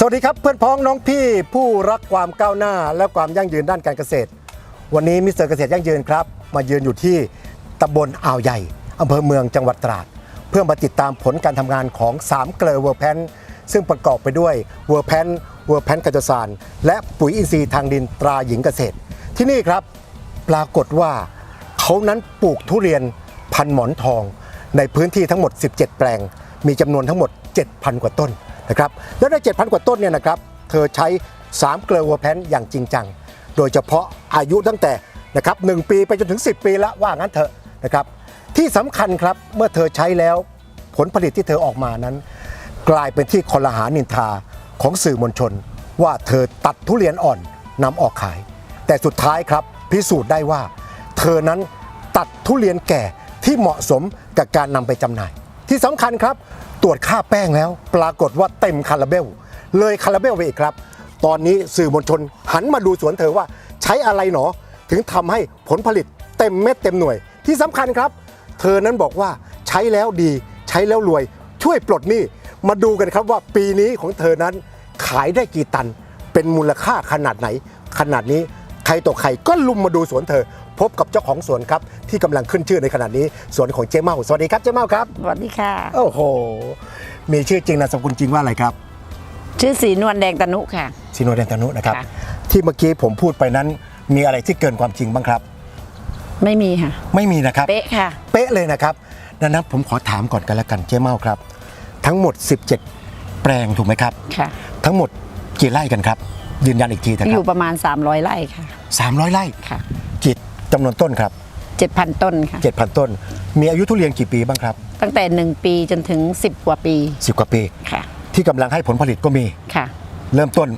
สวัสดีครับเพื่อนพ้องน้องพี่ผู้รักความก้าวหน้า และความยั่งยืนด้านการเกษตร วันนี้มิสเตอร์เกษตรยั่งยืนครับ มายืนอยู่ที่ตำบลอ่าวใหญ่อำเภอเมืองจังหวัดตราด เพื่อมาติดตามผลการทำงานของ 3 เกลอเวอร์แพนซึ่งประกอบไปด้วยเวอร์แพนเวอร์แพนกัจจสารและปุ๋ยอินทรีย์ทางดินตราหญิงเกษตร ที่นี่ครับปรากฏว่าเขานั้นปลูกทุเรียนพันหมอนทอง ในพื้นที่ทั้งหมด 17 แปลง มีจำนวนทั้งหมด 7,000 กว่าต้น นะครับแล้วใน 7,000 กว่าต้นเนี่ยนะครับเธอใช้ 3 เกลือวัวแพนอย่างจริงจัง โดยเฉพาะอายุตั้งแต่นะครับ1ปีไปจนถึง 10 ปีล้วว่างั้นเถอะนะครับที่สำคัญครับเมื่อเธอใช้แล้วผลผลิตที่เธอออกมานั้น กลายเป็นที่คอลหานินทาของสื่อมวลชน ว่าเธอตัดทุเรียนอ่อนนำออกขาย แต่สุดท้ายครับพิสูจน์ได้ว่า เธอนั้นตัดทุเรียนแก่ที่เหมาะสมกับการนำไปจำหน่าย ที่สำคัญครับ รวจค่าแป้งแล้ว ปรากฏว่าเต็มคาราเบล เลยคาราเบลไปอีกครับ ตอนนี้สื่อมวลชนหันมาดูสวนเธอว่าใช้อะไรหนอ ถึงทำให้ผลผลิตเต็มเม็ดเต็มหน่วย ที่สำคัญครับ เธอนั้นบอกว่าใช้แล้วดี ใช้แล้วรวย ช่วยปลดหนี้มาดูกันครับว่าปีนี้ของเธอนั้นขายได้กี่ตัน เป็นมูลค่าขนาดไหน ขนาดนี้ใครต่อใครก็ลุมมาดูสวนเธอ พบกับเจ้าของสวนครับที่กำลังขึ้นชื่อในขณะนี้สวนของเจ๊เมาสวัสดีครับเจ๊เมาครับสวัสดีค่ะ โอ้โห มีชื่อจริงนามสกุลจริงว่าอะไรครับชื่อสีนวลแดงตะนุค่ะชิโนเดนตานุนะครับค่ะ ที่เมื่อกี้ผมพูดไปนั้นมีอะไรที่เกินความจริงบ้างครับ ไม่มีค่ะ ไม่มีนะครับ เป๊ะค่ะ เป๊ะเลยนะครับดังนั้นผมขอถามก่อนกันละกันเจ๊เมาครับ ทั้งหมด 17 แปลงถูกไหมครับ ค่ะ ทั้งหมดกี่ไร่กันครับ ยืนยันอีกทีนะคอรัยู่ประมาณ 300ไร่ค่ะบ300 ไร่ ค่ะกี่ จำนวนต้นครับ 7,000 ต้นค่ะ 7,000 ต้น มีอายุทุเรียนกี่ปีบ้างครับ ตั้งแต่ 1 ปีจนถึง 10 กว่าปี10 กว่าปี ค่ะที่กำลังให้ผลผลิตก็มี ค่ะ เริ่มต้น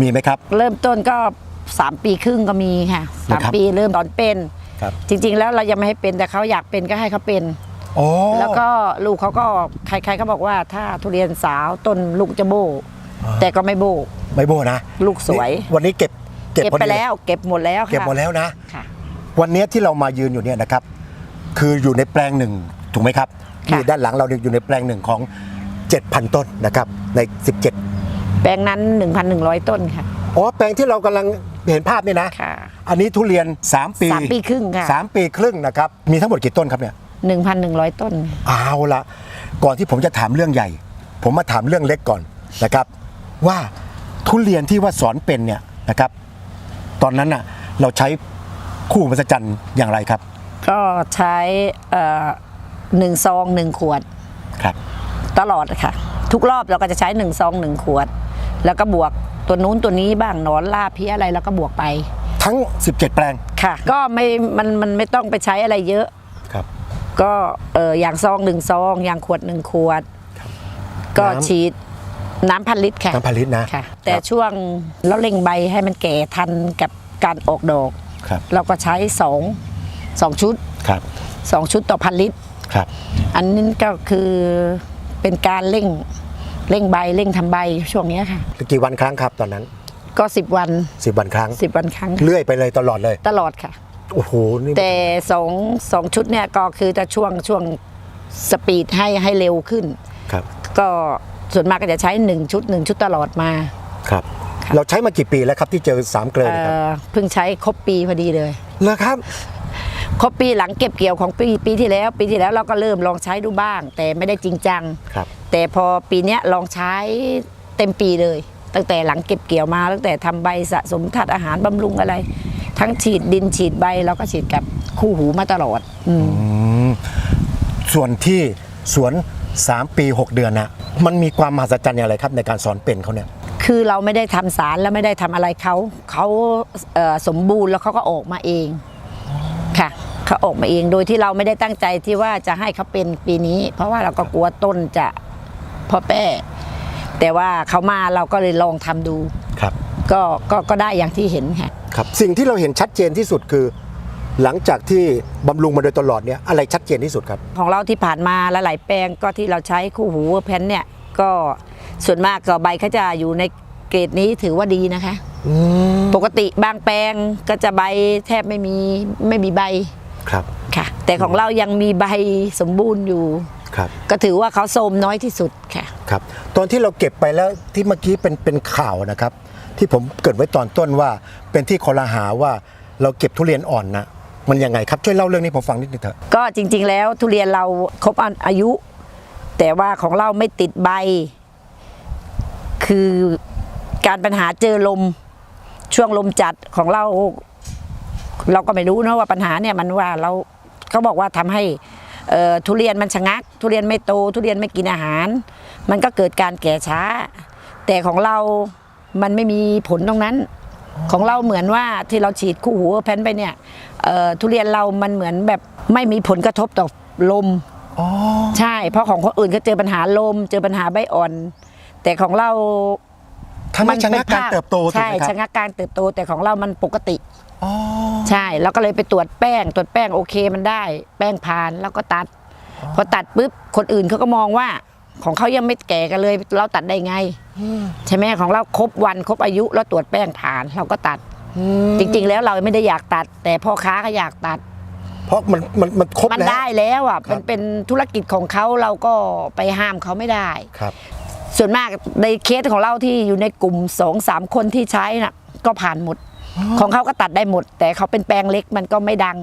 มีไหมครับ เริ่มต้นก็ 3 ปีครึ่งก็มีค่ะ นะครับ3 ปีเริ่มตอนเป็น ครับ จริง ๆ แล้วเรายังไม่ให้เป็นแต่เขาอยากเป็นก็ให้เขาเป็น โอ้แล้วก็ลูกเขาก็ใครๆก็บอกว่าถ้าทุเรียนสาวต้นลูกจะโบแต่ก็ไม่โบ ไม่โบนะลูกสวย นี่วันนี้เก็บเก็บเก็บพอไปดีแล้ว เก็บหมดแล้วค่ะเก็บหมดแล้วนะ ค่ะ วันนี้ที่เรามายืนอยู่เนี่ยนะครับ คืออยู่ในแปลงหนึ่งถูกไหมครับค่ะนี่ด้านหลังเราเนี่ยอยู่ในแปลงหนึ่งของ 7,000 ต้นนะครับใน 17 แปลงนั้น 1,100 ต้นค่ะ อ๋อแปลงที่เรากำลังเห็นภาพนี่นะ ค่ะ อันนี้ทุเรียน 3 ปีสามปีครึ่งค่ะ สามปีครึ่งนะครับ มีทั้งหมดกี่ต้นครับเนี่ย 1,100 ต้น เอาละก่อนที่ผมจะถามเรื่องใหญ่ ผมมาถามเรื่องเล็กก่อนนะครับ ว่าทุเรียนที่ว่าสอนเป็นเนี่ยนะครับ ตอนนั้นน่ะเราใช้ คู่มหัศจรรย์อย่างไรครับ ก็ใช้เอ่อหนึ่งซองหนึ่งขวดครับ ตลอดค่ะ ทุกรอบเราก็จะใช้หนึ่งซองหนึ่งขวด แล้วก็บวกตัวนู้นตัวนี้บ้างหนอนล่าเพี้ยอะไรแล้วก็บวกไปทั้ง 17 แปลงค่ะ ก็ไม่มันมันไม่ต้องไปใช้อะไรเยอะครับ ก็เอออย่างซองหนึ่งซองอย่างขวดหนึ่งขวด ก็น้ำฉีดน้ำพันลิตรค่ะน้ำพันลิตรนะค่ะแต่ครับช่วงเราเล็งใบให้มันแก่ทันกับการออกดอก ครับ เราก็ใช้สองสองชุดครับสองชุดต่อพันลิตรครับ อันนี้ก็คือเป็นการเร่งเร่งใบเร่งทำใบช่วงเนี้ยค่ะ กี่วันครั้งครับตอนนั้น ก็10วัน10วันครั้ง10วันครั้งเลื่อยไปเลยตลอดเลย ตลอดค่ะโอ้โหนี่แต่สองสองชุดเนี่ยก็คือจะช่วงช่วงสปีดให้ให้เร็วขึ้นครับ ก็ส่วนมากก็จะใช้1ชุด1ชุดตลอดมาครับค่ะ เราใช้มากี่ปีแล้วครับที่เจอสามเกลือเอ่เนยครับอเพิ่งใช้ครบปีพอดีเลยเหรอครับครบปีหลังเก็บเกี่ยวของปีปีที่แล้ว ปีที่แล้วเราก็เริ่มลองใช้ดูบ้าง แต่ไม่ได้จริงจังครับแต่พอปีเนี้ยลองใช้เต็มปีเลย ตั้งแต่หลังเก็บเกี่ยวมา ตั้งแต่ทำใบสะสมธาตุอาหารบำรุงอะไร ทั้งฉีดดินฉีดใบเราก็ฉีดกับคู่หูมาตลอดอืมอืมส่วนที่สวน 3 ปี 6 เดือนนะมันมีความมหัศจรรย์อย่างไรครับในการสอนเป็นเขาเนี่ย คือเราไม่ได้ทำสารแล้วไม่ได้ทำอะไรเขาเขาเอ่อสมบูรณ์แล้วเขาก็ออกมาเองค่ะเขาออกมาเองโดยที่เราไม่ได้ตั้งใจที่ว่าจะให้เขาเป็นปีนี้ เพราะว่าเราก็กลัวต้นจะพอแป้แต่ว่าเขามาเราก็เลยลองทำดูครับก็ก็ก็ได้อย่างที่เห็นค่ะครับสิ่งที่เราเห็นชัดเจนที่สุดคือ หลังจากที่บำรุงมาโดยตลอดเนี่ยอะไรชัดเจนที่สุดครับ ของเราที่ผ่านมาหลายๆแปลงก็ที่เราใช้คู่หูแพนเนี่ยก็ ส่วนมากก็ใบเขาจะอยู่ในเกรดนี้ถือว่าดีนะคะ อืมปกติบางแปลงก็จะใบแทบไม่มีไม่มีใบครับ ค่ะ แต่ของเรายังมีใบสมบูรณ์อยู่ ครับ ก็ถือว่าเขาโทรมน้อยที่สุดค่ะ ครับ ตอนที่เราเก็บไปแล้วที่เมื่อกี้เป็นเป็นข่าวนะครับ ที่ผมเกริดไว้ตอนต้นว่า เป็นที่คอรหาว่าเราเก็บทุเรียนอ่อนนะมันยังไงครับช่วยเล่าเรื่องนี้ผมฟังนิดนึงเถอะ ก็จริงๆแล้วทุเรียนเราครบอายุ แต่ว่าของเราไม่ติดใบ คือการปัญหาเจอลมช่วงลมจัดของเรา เราก็ไม่รู้นะว่าปัญหาเนี่ยมันว่าเราเขาบอกว่าทำให้เอ่อทุเรียนมันชะงัก ทุเรียนไม่โต ทุเรียนไม่กินอาหาร มันก็เกิดการแก่ช้า แต่ของเรา มันไม่มีผลตรงนั้น ของเราเหมือนว่าที่เราฉีดคู่หูแพนไปเนี่ยเอ่อทุเรียนเรามันเหมือนแบบไม่มีผลกระทบต่อลมอ๋อใช่ เพราะของคนอื่นก็เจอปัญหาลม เจอปัญหาใบอ่อน แต่ของเราทำให้ชะงักการเติบโตถูกใช่ไหมครับชะงักการเติบโตแต่ของเรามันปกติ อ๋อใช่แล้วก็เลยไปตรวจแป้ง ตรวจแป้งโอเคมันได้ แป้งผ่านแล้วก็ตัด พอตัดปุ๊บคนอื่นเขาก็มองว่า ของเขายังไม่แก่กันเลย เราตัดได้ไง ใช่ไหมของเราครบวันครบอายุแล้วตรวจแป้งผ่าน เราก็ตัด จริง ๆ แล้วเราไม่ได้อยากตัด แต่พ่อค้าก็อยากตัด เพราะมันมันมันครบมันแล้ว ได้แล้วอะครับ มันเป็นธุรกิจของเขาเราก็ไปห้ามเขาไม่ได้ ครับ ส่วนมากในเคสของเราที่อยู่ในกลุ่มสองสามคนที่ใช้น่ะก็ผ่านหมด ของเขาก็ตัดได้หมด แต่เขาเป็นแปลงเล็กมันก็ไม่ดัง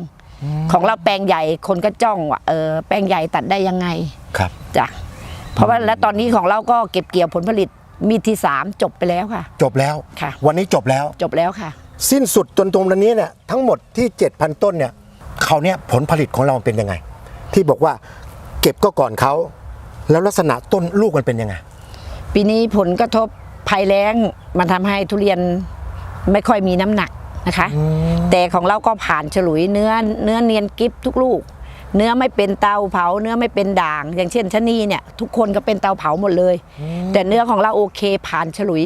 ของเราแปลงใหญ่คนก็จ้องว่าเออแปลงใหญ่ตัดได้ยังไงครับจ้ะเพราะว่าแล้วตอนนี้ของเราก็เก็บเกี่ยวผลผลิตมีที่สามจบไปแล้วค่ะ จบแล้ว ค่ะ วันนี้จบแล้ว จบแล้วค่ะ สิ้นสุดจนตรงนี้เนี่ยทั้งหมดที่ 7,000 ต้นเนี่ยเขาวเนี่ยผลผลิตของเราเป็นยังไง ที่บอกว่าเก็บก็ก่อนเขาแล้วลักษณะต้นลูกมันเป็นยังไง ปีนี้ผลกระทบภัยแล้งมันทำให้ทุเรียนไม่ค่อยมีน้ำหนักนะคะ แต่ของเราก็ผ่านฉลุยเนื้อเนื้อเนียนกริบทุกลูก เนื้อไม่เป็นเตาเผา เนื้อไม่เป็นด่าง อย่างเช่นชะนีเนี่ยทุกคนก็เป็นเตาเผาหมดเลย แต่เนื้อของเราโอเคผ่านฉลุย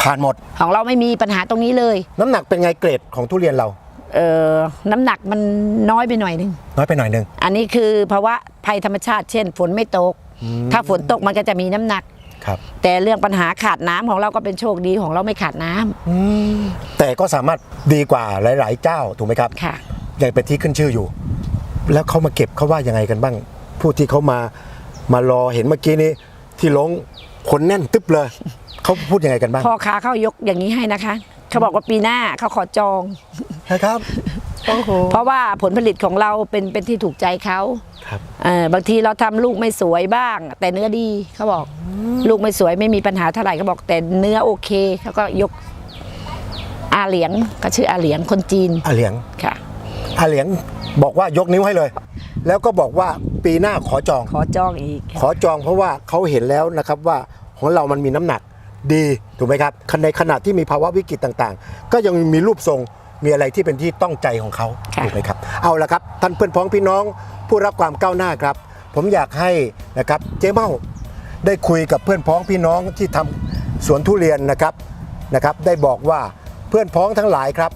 ผ่านหมด ของเราไม่มีปัญหาตรงนี้เลยน้ำหนักเป็นไงเกรดของทุเรียนเรา เออน้ำหนักมันน้อยไปหน่อยนึง น้อยไปหน่อยหนึง อันนี้คือภาวะภัยธรรมชาติเช่น ฝนไม่ตก ถ้าฝนตกมันก็จะมีน้ำหนัก ครับ แต่เรื่องปัญหาขาดน้ำของเราก็เป็นโชคดีของเราไม่ขาดน้ำแต่ก็สามารถดีกว่าหลาย ๆ เจ้าถูกไหมครับค่ะยังเป็นที่ขึ้นชื่ออยู่ แล้วเขามาเก็บเขาว่ายังไงกันบ้าง ผู้ที่เขามามารอเห็นเมื่อกี้นี้ที่ลงคนแน่นตึ๊บเลย เขาพูดยังไงกันบ้างพ่อค้าเขายกอย่างนี้ให้นะคะ เขาบอกว่าปีหน้าเขาขอจอง นะครับโอ้โห เพราะว่าผลผลิตของเราเป็นเป็นที่ถูกใจเขาครับเออบางทีเราทำลูกไม่สวยบ้าง แต่เนื้อดีเขาบอก ลูกไม่สวยไม่มีปัญหาเท่าไหร่เขาบอกแต่เนื้อโอเคเขาก็ยกอาเหลียงก็ชื่ออาเหลียงคนจีนอาเหลียงค่ะอาเหลียงบอกว่ายกนิ้วให้เลย แล้วก็บอกว่าปีหน้าขอจอง ขอจองอีก ขอจองเพราะว่าเขาเห็นแล้วนะครับว่าของเรามันมีน้ำหนักดีถูกไหมครับในขณะที่มีภาวะวิกฤตต่างๆ ก็ยังมีรูปทรง มีอะไรที่เป็นที่ต้องใจของเขาค่ะ ถูกไหมครับ เอาละครับท่านเพื่อนพ้องพี่น้องผู้รับความก้าวหน้าครับ ผมอยากให้นะครับเจ๊เมาได้คุยกับเพื่อนพ้องพี่น้องที่ทำสวนทุเรียนนะครับนะครับได้บอกว่าเพื่อนพ้องทั้งหลายครับ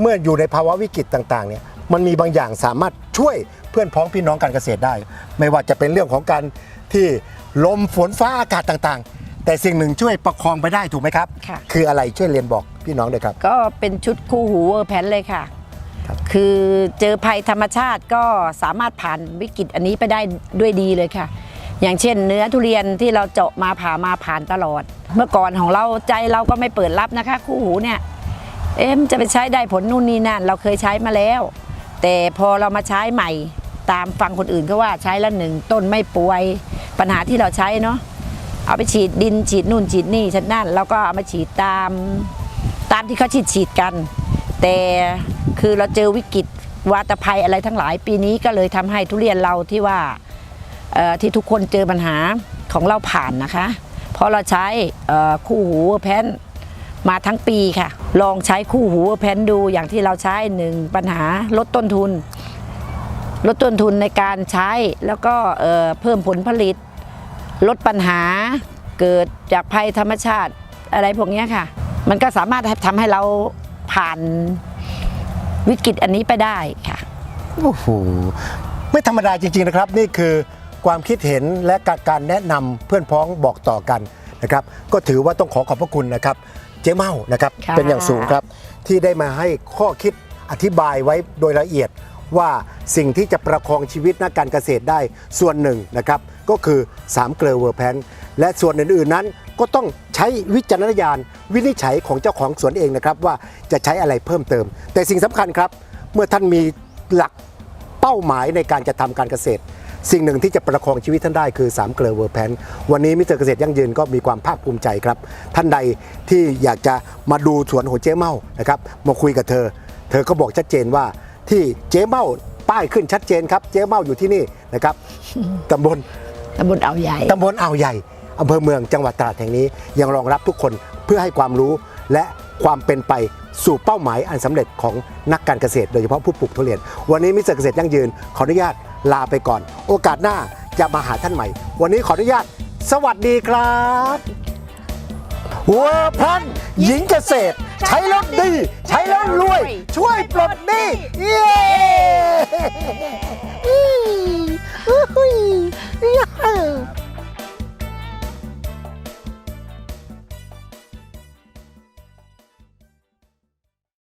เมื่ออยู่ในภาวะวิกฤตต่างๆเนี่ยมันมีบางอย่างสามารถช่วยเพื่อนพ้องพี่น้องการเกษตรได้ ไม่ว่าจะเป็นเรื่องของการที่ลมฝนฟ้าอากาศต่างๆ แต่สิ่งหนึ่งช่วยประคองไปได้ถูกไหมครับ ค่ะ คืออะไรช่วยเรียนบอก พี่น้องเลยครับ ก็เป็นชุดคู่หูเวอร์แพนเลยค่ะครับ คือเจอภัยธรรมชาติก็สามารถผ่านวิกฤตอันนี้ไปได้ด้วยดีเลยค่ะ อย่างเช่น เนื้อทุเรียนที่เราเจาะมาผ่ามาผ่านตลอด เมื่อก่อนของเราใจเราก็ไม่เปิดรับนะคะ คู่หูเนี่ย เอ๊ะมันจะไปใช้ได้ผลนู่นนี่นั่นเราเคยใช้มาแล้ว แต่พอเรามาใช้ใหม่ตามฟังคนอื่นเขาว่าใช้แล้วหนึ่งต้นไม่ป่วยปัญหาที่เราใช้เนาะเอาไปฉีดดินฉีดนู่นฉีดนี่ฉันนั่นแล้วก็เอามาฉีดตาม ตามที่เขาฉีดฉีดกัน แต่คือเราเจอวิกฤตวาตภัยอะไรทั้งหลายปีนี้ก็เลยทำให้ทุเรียนเราที่ว่าที่ทุกคนเจอปัญหาของเราผ่านนะคะ เพราะเราใช้คู่หูแพนมาทั้งปีค่ะ ลองใช้คู่หูแพนดูอย่างที่เราใช้หนึ่งปัญหาลดต้นทุน ลดต้นทุนในการใช้แล้วก็เพิ่มผลผลิต ลดปัญหาเกิดจากภัยธรรมชาติอะไรพวกนี้ค่ะ มันก็สามารถทำให้เราผ่านวิกฤตอันนี้ไปได้ค่ะ โอ้โหไม่ธรรมดาจริงๆนะครับ นี่คือความคิดเห็นและการการแนะนำเพื่อนพ้องบอกต่อกันนะครับ ก็ถือว่าต้องขอขอบพระคุณนะครับ เจ๊เมานะครับค่ะ เป็นอย่างสูงครับ ที่ได้มาให้ข้อคิดอธิบายไว้โดยละเอียดว่าสิ่งที่จะประคองชีวิตนักการเกษตรได้ส่วนหนึ่งนะครับ ก็คือ 3 เกลือเวอร์แพนและส่วนอื่นๆนั้น ก็ต้องใช้วิจารณญาณวินิจฉัยของเจ้าของสวนเองนะครับ ว่าจะใช้อะไรเพิ่มเติม แต่สิ่งสำคัญครับ เมื่อท่านมีหลักเป้าหมายในการจะทำการเกษตร สิ่งหนึ่งที่จะประคองชีวิตท่านได้คือ3เกลือเวอร์แพนวันนี้มิสเตอร์เกษตรยั่งยืนก็มีความภาคภูมิใจครับ ท่านใดที่อยากจะมาดูสวนของเจ๊เมานะครับมาคุยกับเธอ เธอก็บอกชัดเจนว่าที่เจ๊เมาป้ายขึ้นชัดเจนครับ เจ๊เมาอยู่ที่นี่นะครับตำบลตำบลอ่าวใหญ่ตำบลอ่าวใหญ่ อำเภอเมืองจังหวัดตราดแห่งนี้ ยังรองรับทุกคนเพื่อให้ความรู้และความเป็นไปสู่เป้าหมายอันสำเร็จของนักการเกษตร โดยเฉพาะผู้ปลูกทุเรียน วันนี้มิสเตอร์เกษตรยั่งยืน ขออนุญาตลาไปก่อน โอกาสหน้าจะมาหาท่านใหม่ วันนี้ขออนุญาต สวัสดีครับเวอร์พันหญิงเกษตร ใช้แล้วดี ใช้แล้วรวย ช่วยปลดหนี้เย้